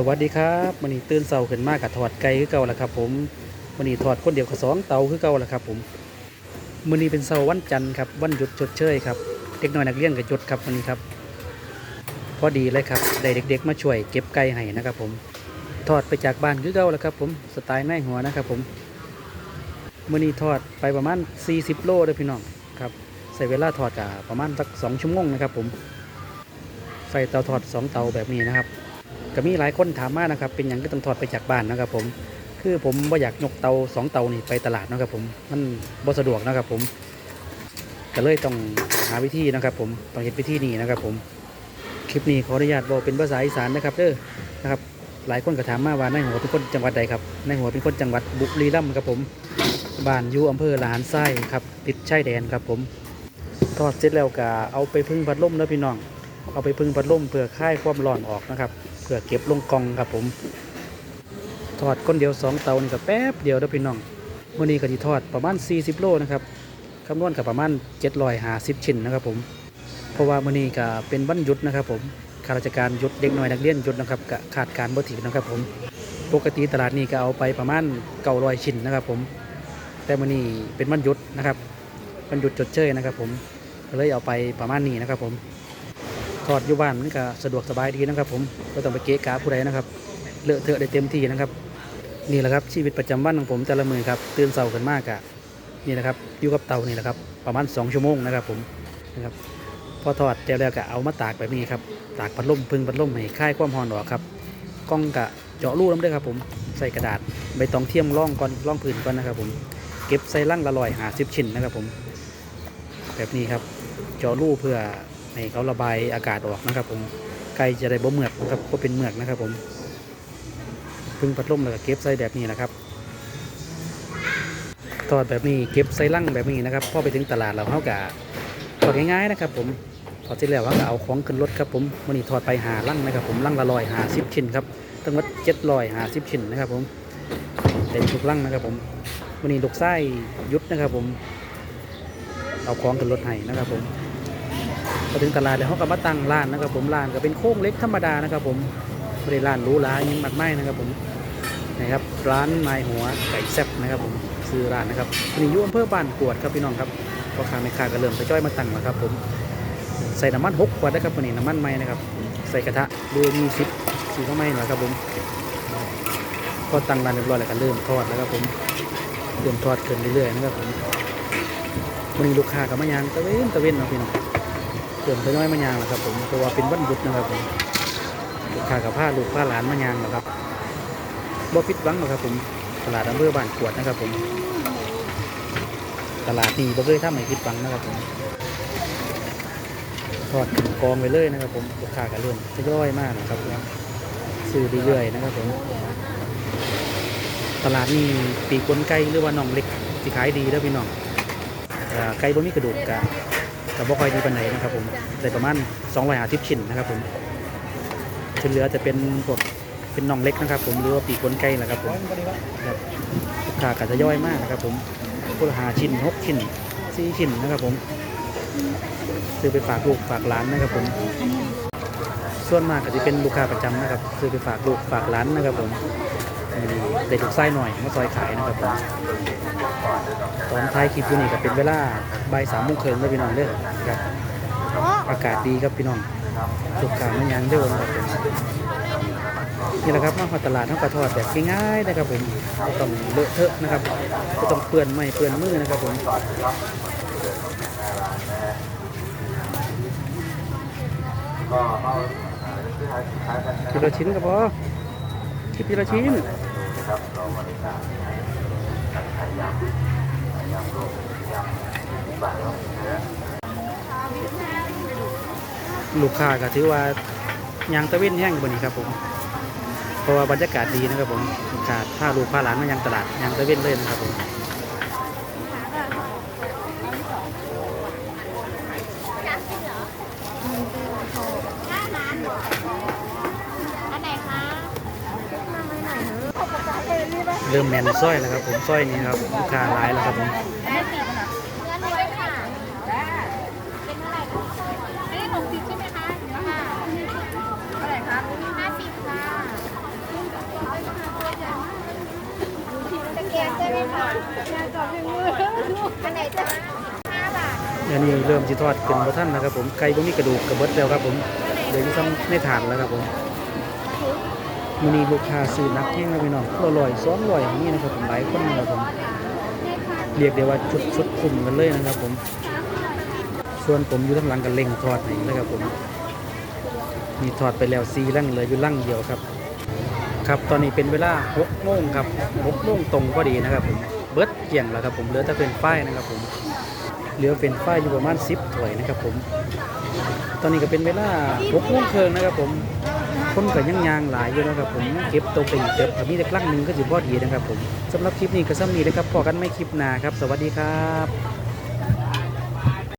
สวัสดีครับวันนี้ตื่นเช้าขึ้นมากกับถอดไก่คือเก่าแล้วครับ ผมวันนี้ถอดคนเดียวกับสองเตาคือเก่าแล้วครับ ผมวันนี้เป็นเช้าวันจันทร์ครับวันหยุดชดเชยครับเด็กน้อยนักเรียนกับหยุดครับวันนี้ครับ พอดีเลยครับได้เด็ก ๆ มาช่วยเก็บไก่ให้นะครับ ผมถอดไปจากบ้านคือเก่าแล้วครับ ผมสไตล์นาหัวนะครับ ผมวันนี้ทอดไปประมาณ 40 โลเด้อพี่น้องครับใส่เวลาทอดกับประมาณสักสองชั่วโมงนะครับ ผมใส่เตาทอดสองเตาแบบนี้นะครับ ก็มีหลายคนถามมานะครับ เป็นอย่างก็ต้องถอดไปจากบ้านนะครับ ผมคือผมบ่อยากยกเตาสองเตานี่ไปตลาดนะครับ ผมมันบ่สะดวกนะครับ ผมก็เลยต้องหาวิธีนะครับ ผมต้องเห็นวิธีนี้นะครับ ผมคลิปนี้ขออนุญาตบอกเป็นภาษาอีสานนะครับเด้อนะครับ หลายคนก็ถามมาว่าในหัวเป็นคนจังหวัดใดครับในหัวเป็นคนจังหวัดบุรีรัมย์ครับผมบ้านอยู่อำเภอลานไส้ครับติดชายแดนครับ ผมทอดเสร็จแล้วก็เอาไปพึ่งพัดลมนะพี่น้องเอาไปพึ่งพัดลมเพื่อคลายความร้อนออกนะครับ พื่อเก็บลงกองครับผมทอดก้นเดียวสองเตานี่ก็แป๊บเดียวแล้วพี่น้องมื่อนี้ก็ที่ทอดประมาณ 40 โลนะครับคำนวณกับประมาณ 750 ชิ้นนะครับผม เพราะว่ามื่อนี้ก็เป็นวันหยุดนะครับผมข้าราชการหยุดเด็กน้อยนักเรียนหยุดนะครับก็ขาดการบ่ถีนะครับผม ปกติตลาดนี้ก็เอาไปประมาณ900ชิ้นนะครับผม แต่มื่อนี้เป็นวันหยุดนะครับวันหยุดจดเชยนะครับผมเลยเอาไปประมาณนี้นะครับผม ทอดอยู่บ้านมันก็สะดวกสบายดีนะครับ ผมก็ต้องไปเกะกะผู้ใดนะครับเลอะเทอะได้เต็มที่นะครับ นี่แหละครับชีวิตประจำวันของผมแต่ละมือครับตื่นเช้ากันมากอะนี่นะครับอยู่กับเตานี่แหละครับประมาณ 2 ชั่วโมงนะครับ ผมนะครับพอทอดแล้วแล้วก็เอามาตากแบบนี้ครับตากพัดลมพึ่งพัดลมให้คลายความร้อนออกครับกล้องกะเจาะรูน้ำด้วยครับผมใส่กระดาษใบตองเทียมร่องก่อนร่องพื้นก่อนนะครับ ผมเก็บใส่ลังละลอยหาสิบชิ้นนะครับผม แบบนี้ครับเจาะรูเพื่อ ให้เขาระบายอากาศออกนะครับ ผมไก่จะได้บ่เหมือกนะครับก็เป็นเหมือกนะครับ ผมพึ่งพัดลมแล้วก็เก็บใส่แบบนี้นะครับทอดแบบนี้เก็บใส่ลังแบบนี้นะครับพอไปถึงตลาดเราเขากะทอดง่ายๆนะครับ ผมทอดเสร็จแล้วเขาก็เอาของขึ้นรถครับผมวันนี้ทอดไปหาลังนะครับ ผมลังละลอยหาสิบชิ้นครับตั้งวัดเจ็ดลอยหาสิบชิ้นนะครับ ผมเต็มทุกลังนะครับ ผมวันนี้ลูกไส้ยุดนะครับ ผมเอาของขึ้นรถให้นะครับ ผม พอถึงตลาดแล้วเขาก็มาตั้งร้านนะครับผมร้านก็เป็นโค้งเล็กธรรมดานะครับผมไม่ได้ร้านรูหราอยังมากไม่นะครับผมนะครับร้านนายหัวไก่แซ่บนะครับผมซื้อร้านนะครับนนี้อยู่อำเภอบ้านกวดครับพี่น้องครับพ่อค้าแม่ค้าก็เริ่มไปจ้อยมาตั้งแล้วครับผมใส่น้ำมันหกขวดนะครับวันนี้น้ำมันไม่นะครับใส่กระทะดูมีซิปสีข้าวไม้หน่อยครับผมพอตั้งร้านเรียบร้อยแล้วก็เริ่มทอดแล้วครับผมเริ่มทอดขึ้นเรื่อยๆนะครับผมวันนี้ลูกค้าก็มายางตะเวนตะเวนนะพี่น้อง เติมไปน้อยมายางแหละครับผมเพราะว่าเป็นวันหยุดนะครับผมลูกค้ากับผ้าลูกผ้าหลานมายางนะครับบ่ผิดหวังหรอกครับผมตลาดอำเภอบ้านกวดนะครับผมตลาดนี้บ่เคยทำให้ผิดหวังนะครับผมทอดกองไปเลยนะครับ ผมลูกค้าก็เริ่มทยอยมากนะครับผมซื้อเรื่อยๆนะครับผมตลาดนี้ปีกกลไก่หรือว่าน่องเล็กที่ขายดีแล้วพี่น้องไก่บ่มีกระดูกกะ แต่บ่ค่อยดีปานไหนนะครับผมได้ประมาณ250ชิ้นนะครับผมที่เหลือจะเป็นพวกเป็นน่องเล็กนะครับ ผมหรือว่าปีกกลไก่นะครับผมครับลูกค้าก็จะย่อยมากนะครับ ผมพวกหาชิ้นหกชิ้นสี่ชิ้นนะครับ ผมซื้อไปฝากลูกฝากหลานนะครับ ผม ส่วนมากก็จะเป็นลูกค้าประจำนะครับ ซื้อไปฝากลูกฝากหลานนะครับ ผม อืมได้ลูกไส้หน่อยมาซอยขายนะครับผมตอนท้ายคลิปอยู่นี่ก็เป็นเวลาบ่ายสามโมงครึ่งแล้วพี่น้องเด้อครับอากาศดีครับพี่น้องลูกค้าไม่ยังเร็วนะครับผมนี่แหละครับมาพอตลาดเท่ากระทอดแบบง่ายๆนะครับผมไม่ต้องเลอะเทอะนะครับไม่ต้องเปื้อนไม่เปื้อนมือนะครับผมทีละชิ้นก็พอคิดทีละชิ้น ลูกค้าก็ถือว่ายางตะเวนแห้งบนนี้ครับผม เพราะว่าบรรยากาศดีนะครับผมขาดผ้าถ้าลูกพาหลานมายังตลาดยางตะเวนเลยนะครับผม เริ่มแมนสร้อยแล้วครับ ผมสร้อยนี้ครับลูกค้าหลายแล้วครับผมอันนี้เริ่มจะทอดเป็นกระท่านนะครับผมไก่ก็มีกระดูกกระเบิดแล้วครับผมเดี๋ยวจะต้องในถานแล้วครับผม มื้อนี้ลูกค้าซื้อนักแห้งนะพี่น้องละร้อยสองร้อยอย่างนี้นะครับผมหลายคนนะครับผมเรียกได้ว่าชุดชุดคุมกันเลยนะครับ ผมส่วนผมอยู่ข้างหลังกันเล่งทอดให้นะครับผมมีทอดไปแล้วซีลั่งเลยอยู่ลั่งเดียวครับ ครับตอนนี้เป็นเวลา6โมงครับ6โมงตรงพอดีนะครับผมเบิร์ดเกี่ยงแล้วครับผมเหลือแต่เป็นฝ้ายนะครับผมเหลือเป็นฝ้ายอยู่ประมาณ10ถ้วยนะครับผม ตอนนี้ก็เป็นเวลา6โมงครึ่งนะครับผม คนก็ยังยางหลายอยู่นะครับผมเก็บตัวเป็นเก็บถ้ามีแต่ครั้งหนึ่งก็สิพอดีนะครับผมสำหรับคลิปนี้ก็ซ้ำนี้นะครับพอกันไม่คลิปหน้าครับ สวัสดีครับ